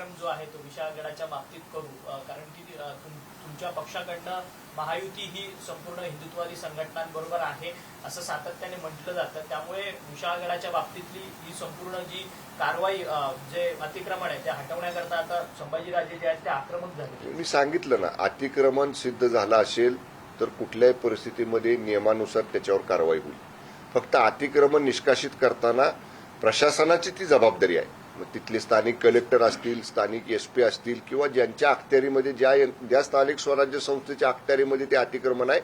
कार्यक्रम जो आहे तो विशाळगडाच्या बाबतीत करू कारण की तुमच्या पक्षाकडनं महायुती ही संपूर्ण हिंदुत्ववादी संघटनांबरोबर आहे असं सातत्याने म्हटलं जातं. त्यामुळे विशाळगडाच्या बाबतीतली ही संपूर्ण जी कारवाई जे अतिक्रमण आहे ते हटवण्याकरता आता संभाजीराजे जे आहेत ते आक्रमक झाले. मी सांगितलं ना अतिक्रमण सिद्ध झालं असेल तर कुठल्याही परिस्थितीमध्ये नियमानुसार त्याच्यावर कारवाई होईल. फक्त अतिक्रमण निष्कासित करताना प्रशासनाची ती जबाबदारी आहे. तिथले स्थानिक कलेक्टर असतील स्थानिक एस पी असतील किंवा ज्यांच्या अखत्यारीमध्ये ज्या ज्या स्थानिक स्वराज्य संस्थेच्या अखत्यारीमध्ये ते अतिक्रमण आहे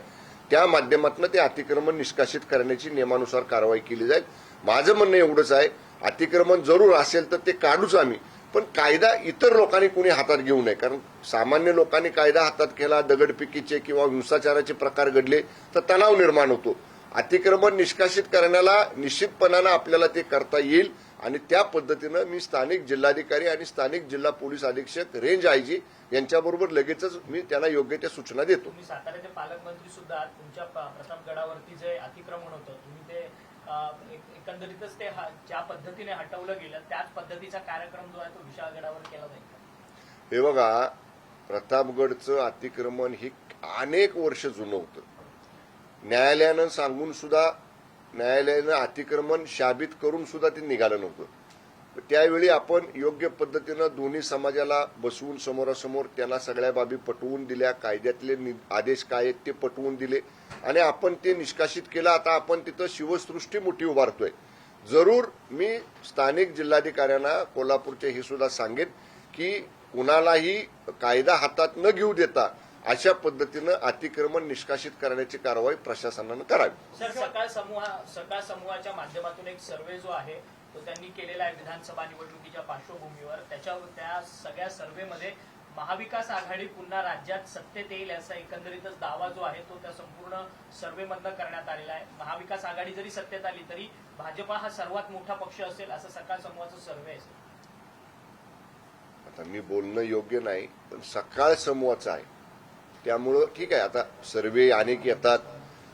त्या माध्यमातून ते अतिक्रमण निष्कासित करण्याची नियमानुसार कारवाई केली जाईल. माझं म्हणणं एवढंच आहे अतिक्रमण जरूर असेल तर ते काढूच आम्ही. पण कायदा इतर लोकांनी कोणी हातात घेऊ नये कारण सामान्य लोकांनी कायदा हातात केला दगडपिकीचे किंवा हिंसाचाराचे प्रकार घडले तर तणाव निर्माण होतो. अतिक्रमण निष्कासित करण्याला निश्चितपणानं आपल्याला ते करता येईल आणि त्या पद्धतीनं मी स्थानिक जिल्हाधिकारी आणि स्थानिक जिल्हा पोलीस अधीक्षक रेंज आयजी यांच्याबरोबर लगेचच मी त्यांना योग्य त्या सूचना देतो साताऱ्याचे पालकमंत्री सुद्धा. तुमच्या प्रतापगडावरती जे अतिक्रमण होतं तुम्ही ते एकंदरीतच ते हा- ज्या पद्धतीने हटवलं गेलं त्याच पद्धतीचा कार्यक्रम जो आहे तो विशाळगडावर केला जाईल? हे बघा प्रतापगडचं अतिक्रमण हे अनेक वर्ष जुनं होतं न्यायालयानं सांगून सुद्धा न्यायालयानं अतिक्रमण शाबित करून सुद्धा ते निघालं नव्हतं. त्यावेळी आपण योग्य पद्धतीनं दोन्ही समाजाला बसवून समोरासमोर त्यांना सगळ्या बाबी पटवून दिल्या कायद्यातले नि- आदेश काय आहेत ते पटवून दिले आणि आपण ते निष्कासित केलं. आता आपण तिथं शिवसृष्टी मोठी उभारतोय. जरूर मी स्थानिक जिल्हाधिकाऱ्यांना कोल्हापूरचे हे सुद्धा सांगेन की कुणालाही कायदा हातात न घेऊ देता अशा पद्धतीनं अतिक्रमण निष्कासित करण्याची कारवाई प्रशासनानं करावी. सर सकाळ समूह सकाळ समूहाच्या माध्यमातून एक सर्वे जो आहे तो त्यांनी केलेला आहे विधानसभा निवडणुकीच्या पार्श्वभूमीवर. त्याच्या त्या सगळ्या सर्व्हेमध्ये महाविकास आघाडी पुन्हा राज्यात सत्तेत येईल असा एकंदरीतच दावा जो आहे तो त्या संपूर्ण सर्व्हेमधनं करण्यात आलेला आहे. महाविकास आघाडी जरी सत्तेत आली तरी भाजपा हा सर्वात मोठा पक्ष असेल असं सकाळ समूहाचं सर्वे आहे. आता मी बोलणं योग्य नाही पण सकाळ समूहाचं आहे. त्यामुळं ठीक आहे आता सर्वे अनेक येतात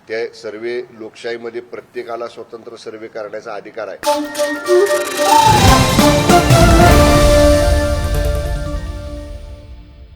त्या सर्वे लोकशाहीमध्ये प्रत्येकाला स्वतंत्र सर्वे करण्याचा अधिकार आहे.